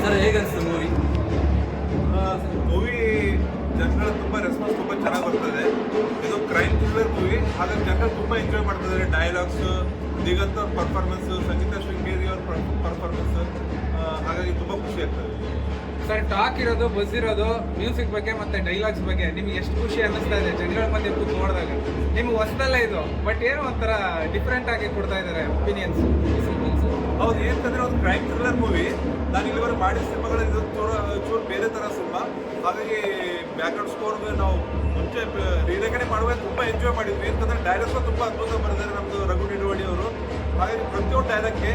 Sir ಹೇಗೆ ಅನಿಸ್ತು movie movie ಜನಗಳ ತುಂಬ ರೆಸ್ಪಾನ್ಸ್ ತುಂಬ ಚೆನ್ನಾಗಿ ಬರ್ತದೆ. ಇದು ಕ್ರೈಮ್ ಥ್ರಿಲ್ಲರ್ ಮೂವಿ ಹಾಗಾಗಿ ಜನರು ತುಂಬ ಎಂಜಾಯ್ ಮಾಡ್ತಿದ್ದಾರೆ ಡೈಲಾಗ್ಸ್ ದಿಗಂತ ಅವ್ರ ಪರ್ಫಾರ್ಮೆನ್ಸ್ ಸಂಗೀತ ಶೃಂಗೇರಿ ಅವ್ರ ಪರ್ಫಾರ್ಮೆನ್ಸ್ ಹಾಗಾಗಿ ತುಂಬ ಖುಷಿ ಆಗ್ತದೆ. ಸರ್ ಟಾಕ್ ಇರೋದು ಬಸ್ ಇರೋದು ಮ್ಯೂಸಿಕ್ ಬಗ್ಗೆ ಮತ್ತೆ ಡೈಲಾಗ್ಸ್ ಬಗ್ಗೆ ನಿಮ್ಗೆ ಎಷ್ಟು ಖುಷಿ ಅನ್ನಿಸ್ತಾ ಇದೆ ಜನಗಳ ಮಧ್ಯೆ ಕೂತು ನೋಡಿದಾಗ? ನಿಮ್ಗೆ ಹೊಸದಲ್ಲ ಇದು ಬಟ್ ಏನೋ ಒಂಥರ ಡಿಫ್ರೆಂಟ್ ಆಗಿ ಕೊಡ್ತಾ ಇದ್ದಾರೆ ಒಪಿನಿಯನ್ಸ್ ಹೌದು ಏನಂತಂದ್ರೆ ಒಂದು ಕ್ರೈಮ್ ಥ್ರಿಲ್ಲರ್ ಮೂವಿ ನಾನು ಇಲ್ಲಿವರೆಗೆ ಮಾಡಿದ ಸಿನಿಮಾಗಳು ಇದು ಚೂರು ಚೂರು ಬೇರೆ ಥರ ಸಿನಿಮಾ. ಹಾಗಾಗಿ ಬ್ಯಾಕ್ಗ್ರೌಂಡ್ ಸ್ಕೋರ್ ನಾವು ಮುಂಚೆ ರೀರೇಖಣೆ ಮಾಡುವಾಗ ತುಂಬ ಎಂಜಾಯ್ ಮಾಡಿದ್ವಿ. ಏನಂತಂದ್ರೆ ಡೈರೆಕ್ಟ್ ತುಂಬ ಅದ್ಭುತ ಬರೆದಿದ್ದಾರೆ ನಮ್ಮದು ರಘು ನಿಡುವಳಿ ಅವರು. ಹಾಗಾಗಿ ಪ್ರತಿಯೊಂದು ಡೈರೆಕ್ಟ್ಗೆ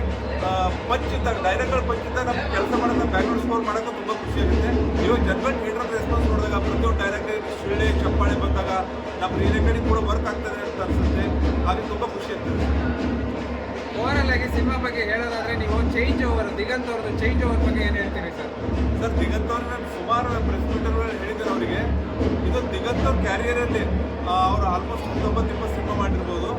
ಪಂಚ್ ಇದ್ದಾಗ ಡೈರೆಕ್ಟ್ಗಳು ಪಂಚ್ ಇದ್ದಾಗ ನಮ್ಗೆ ಕೆಲಸ ಮಾಡೋದು ಬ್ಯಾಕ್ಗ್ರೌಂಡ್ ಸ್ಕೋರ್ ಮಾಡೋಕೆ ತುಂಬ ಖುಷಿ ಆಗುತ್ತೆ. ಇವಾಗ ಜನ್ಮನ್ ಥಿಯೇಟರ್ ರೆಸ್ಪಾನ್ಸ್ ನೋಡಿದಾಗ ಪ್ರತಿಯೊಂದು ಡೈರೆಕ್ಟ್ ಶಿಳ್ಳೆ, ಚಪ್ಪಾಳೆ ಬಂದಾಗ ನಮ್ಮ ರೀರೇಖಣೆ ಕೂಡ ವರ್ಕ್ ಆಗ್ತದೆ ಅಂತ ಅನ್ಸುತ್ತೆ. ಹಾಗೆ ತುಂಬ ಸಿನಿಮಾ ಬಗ್ಗೆ ಹೇಳೋದಾದ್ರೆ ನೀವು ಚೇಂಜ್ ಓವರ್ ದಿಗಂತ್ ಅವ್ರದ್ದು ಚೇಂಜ್ ಓವರ್ ಬಗ್ಗೆ ಏನು ಹೇಳ್ತೀರಿ ಸರ್? ಸರ್, ದಿಗಂತ್ ಅವ್ರ ನಾನು ಸುಮಾರು ಪ್ರೆಸ್ ಮೀಟರ್ಗಳಲ್ಲಿ ಹೇಳಿದ್ದೇನೆ ಅವರಿಗೆ. ಇದು ದಿಗಂತ್ ಅವ್ರ ಕ್ಯಾರಿಯರಲ್ಲಿ ಅವರು ಆಲ್ಮೋಸ್ಟ್ ಹತ್ತೊಂಬತ್ತು ಇಪ್ಪತ್ತು ಸಿನಿಮಾ ಮಾಡಿರ್ಬೋದು.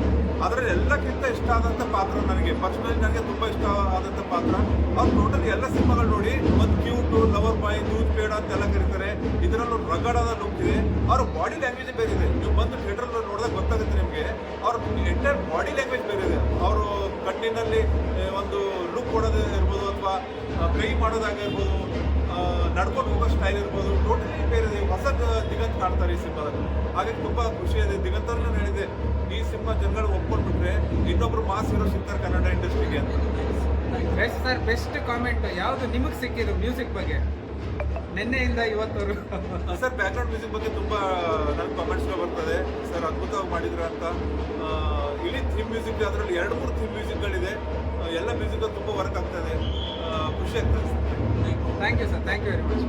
ಅದರಲ್ಲಿ ಎಲ್ಲಕ್ಕಿಂತ ಇಷ್ಟ ಆದಂಥ ಪಾತ್ರ ನನಗೆ. ಪರ್ಸ್ನಲಿ ನನಗೆ ತುಂಬ ಇಷ್ಟ ಆದಂಥ ಪಾತ್ರ. ಅವ್ರು ಟೋಟಲ್ ಎಲ್ಲ ಸಿನಿಮಾಗಳು ನೋಡಿ, ಒಂದು ಕ್ಯೂಟು ಲವರ್ ಬಾಯ್ ನ್ಯೂಸ್ ಪೇಡ ಅಂತೆಲ್ಲ ಕರೀತಾರೆ. ಇದರಲ್ಲೂ ರಗಡಾದ ಲುಕ್ ಇದೆ. ಅವ್ರ ಬಾಡಿ ಲ್ಯಾಂಗ್ವೇಜ್ ಬೇರೆ ಇದೆ. ನೀವು ಬಂದು ಥಿಯೇಟರ್ ನೋಡಿದಾಗ ಗೊತ್ತಾಗುತ್ತೆ ನಿಮಗೆ. ಅವ್ರ ಎಂಟೈರ್ ಬಾಡಿ ಲ್ಯಾಂಗ್ವೇಜ್ ಬೇರೆ ಇದೆ. ಅವರು ಕಣ್ಣಿನಲ್ಲಿ ಒಂದು ಲುಕ್ ಕೊಡೋದೇ ಇರ್ಬೋದು ಅಥವಾ ಕೈ ಮಾಡೋದಾಗಿರ್ಬೋದು ನಡ್ಕೊಂಡು ಹೋಗೋ ಸ್ಟೈಲ್ ಇರ್ಬೋದು ಟೋಟಲಿ ಬೇರೆ ಇದೆ. ಹೊಸ ದಿಗಂತ್ ಕಾಣ್ತಾರೆ ಈ ಸಿನಿಮಾದಲ್ಲಿ. ಹಾಗಾಗಿ ತುಂಬ ಖುಷಿ ಇದೆ. ದಿಗಂತ್ ಅವ್ರು ನಾನು ಹೇಳಿದೆ. ಈ ಸಿನಿಮಾ ಜನಗಳು ಒಪ್ಕೊಂಡ್ಬಿಟ್ರೆ ಇನ್ನೊಬ್ರು ಮಾಸ್ ಇರೋ ಸಿಗ್ತಾರೆ ಕನ್ನಡ ಇಂಡಸ್ಟ್ರಿಗೆ ಅಂತ. ಬೆಸ್ಟ್ ಸರ್ ಬೆಸ್ಟ್ ಕಾಮೆಂಟ್ ಯಾವುದು ನಿಮಗೆ ಸಿಕ್ಕಿದ್ದು ಮ್ಯೂಸಿಕ್ ಬಗ್ಗೆ? ನಿನ್ನೆಯಿಂದ ಇವತ್ತು ಸರ್ ಬ್ಯಾಕ್ಗ್ರೌಂಡ್ ಮ್ಯೂಸಿಕ್ ಬಗ್ಗೆ ತುಂಬ ನನ್ನ ಕಾಮೆಂಟ್ಸ್ಗಳು ಬರ್ತದೆ. ಸರ್ ಅದ್ಭುತವಾಗಿ ಮಾಡಿದ್ರು ಅಂತ ಇಡೀ ಥೀಮ್ ಮ್ಯೂಸಿಕ್ ಅದರಲ್ಲಿ ಎರಡು ಮೂರು ಥೀಮ್ ಮ್ಯೂಸಿಕ್ಗಳಿದೆ. ಗಳಿದೆ ಎಲ್ಲ ಮ್ಯೂಸಿಕ್ ತುಂಬ ವರ್ಕ್ ಆಗ್ತದೆ ಖುಷಿ ಆಗ್ತದೆ thank you sir thank you very much